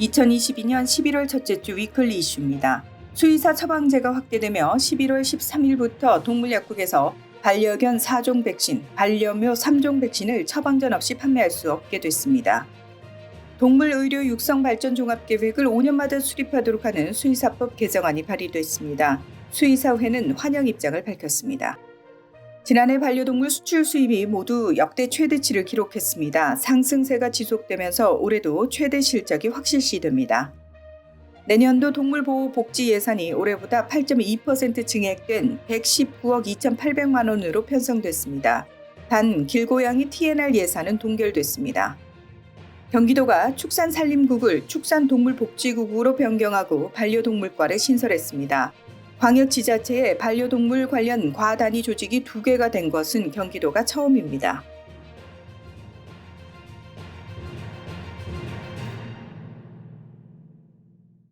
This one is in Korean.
2022년 11월 첫째 주 위클리 이슈입니다. 수의사 처방제가 확대되며 11월 13일부터 동물약국에서 반려견 4종 백신, 반려묘 3종 백신을 처방전 없이 판매할 수 없게 됐습니다. 동물 의료 육성 발전 종합 계획을 5년마다 수립하도록 하는 수의사법 개정안이 발의됐습니다. 수의사회는 환영 입장을 밝혔습니다. 지난해 반려동물 수출 수입이 모두 역대 최대치를 기록했습니다. 상승세가 지속되면서 올해도 최대 실적이 확실시됩니다. 내년도 동물보호 복지 예산이 올해보다 8.2% 증액된 119억 2,800만 원으로 편성됐습니다. 단 길고양이 TNR 예산은 동결됐습니다. 경기도가 축산산림국을 축산동물복지국으로 변경하고 반려동물과를 신설했습니다. 광역지자체에 반려동물 관련 과단위 조직이 두 개가 된 것은 경기도가 처음입니다.